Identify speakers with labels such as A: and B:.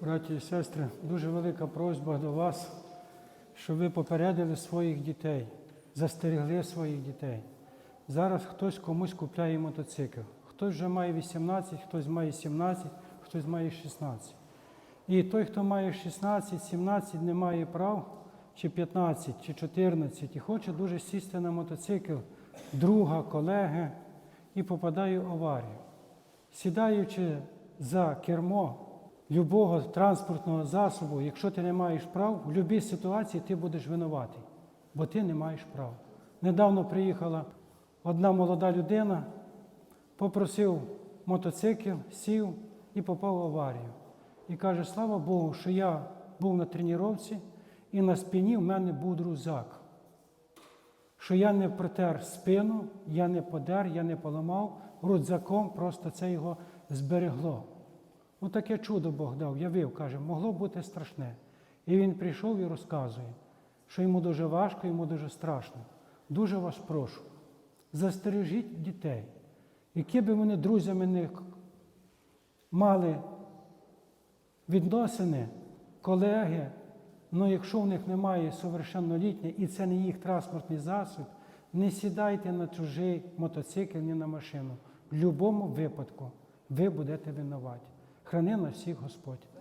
A: Браті і сестри, дуже велика просьба до вас, щоб ви попередили своїх дітей, застерегли своїх дітей. Зараз хтось комусь купляє мотоцикл. Хтось вже має 18, хтось має 17, хтось має 16. І той, хто має 16, 17, не має прав, чи 15, чи 14, і хоче дуже сісти на мотоцикл друга, колеги, і попадає в аварію. Сідаючи за кермо любого транспортного засобу, якщо ти не маєш прав, в будь-якій ситуації ти будеш винуватий, бо ти не маєш прав. Недавно приїхала одна молода людина, попросив мотоцикл, сів і попав в аварію. І каже, слава Богу, що я був на тренувці і на спині в мене був друзак. Що я не протер спину, я не подер, я не поламав, рудзаком просто це його зберегло. Ну таке чудо Бог дав, явив, каже, могло бути страшне. І він прийшов і розказує, що йому дуже важко, йому дуже страшно. Дуже вас прошу, застережіть дітей, які би вони друзями не мали відносини, колеги, але якщо в них немає совершеннолітня і це не їх транспортний засіб, не сідайте на чужий мотоцикл, ні на машину. В будь-якому випадку ви будете винуваті. Храни на всіх Господь.